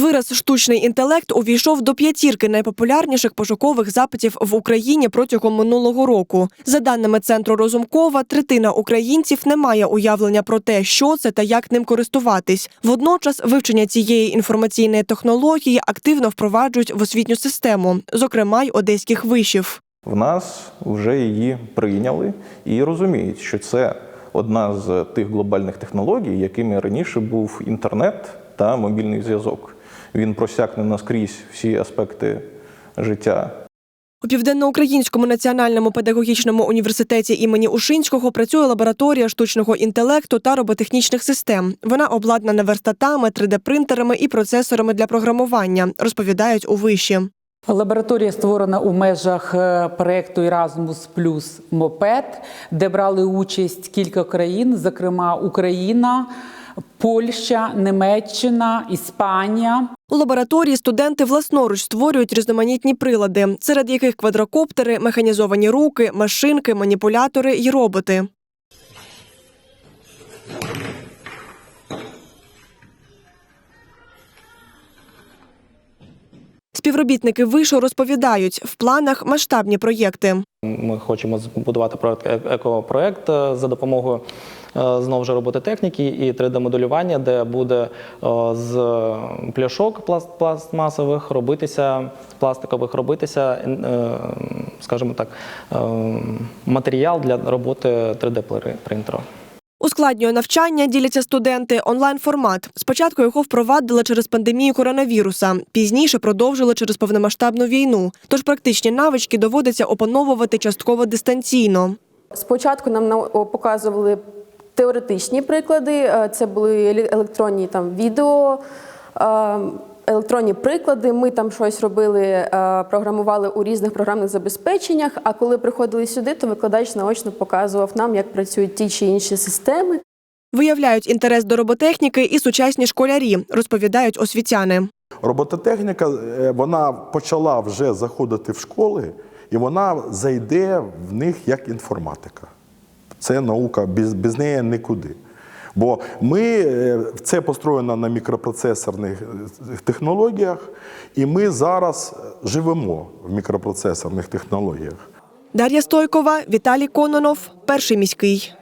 Вираз штучний інтелект увійшов до п'ятірки найпопулярніших пошукових запитів в Україні протягом минулого року. За даними центру Розумкова, третина українців не має уявлення про те, що це та як ним користуватись. Водночас вивчення цієї інформаційної технології активно впроваджують в освітню систему, зокрема й одеських вишів. В нас вже її прийняли і розуміють, що це одна з тих глобальних технологій, якими раніше був інтернет та мобільний зв'язок. Він просякне наскрізь всі аспекти життя. У Південноукраїнському національному педагогічному університеті імені Ушинського працює лабораторія штучного інтелекту та роботехнічних систем. Вона обладнана верстатами, 3D-принтерами і процесорами для програмування, розповідають у виші. Лабораторія створена у межах е, проекту Erasmus Plus Мопед, де брали участь кілька країн, зокрема Україна, Польща, Німеччина, Іспанія. У лабораторії студенти власноруч створюють різноманітні прилади, серед яких квадрокоптери, механізовані руки, машинки, маніпулятори й роботи. Співробітники вишу розповідають, в планах масштабні проєкти. Ми хочемо збудувати проект е- екопроект е, за допомогою знову ж робототехніки і 3D-моделювання, де буде е, з пляшок пласт- пластмасових робитися пластикових робитися, е, скажімо так, е, матеріал для роботи 3D-принтера. Ускладнює навчання, діляться студенти, онлайн-формат. Спочатку його впровадили через пандемію коронавіруса, пізніше продовжили через повномасштабну війну. Тож практичні навички доводиться опановувати частково дистанційно. Спочатку нам показували теоретичні приклади, е, це були еле- електронні там відео, е, електронні приклади. Ми там щось робили, е, програмували у різних програмних забезпеченнях. А коли приходили сюди, то викладач наочно показував нам, як працюють ті чи інші системи. Виявляють інтерес до роботехніки і сучасні школярі, розповідають освітяни. Робототехніка вона почала вже заходити в школи, і вона зайде в них як інформатика. Це наука, без, без неї нікуди. Бо ми е, це построєно на мікропроцесорних е, технологіях, і ми зараз живемо в мікропроцесорних технологіях. Дар'я Стойкова, Віталій Кононов, перший міський.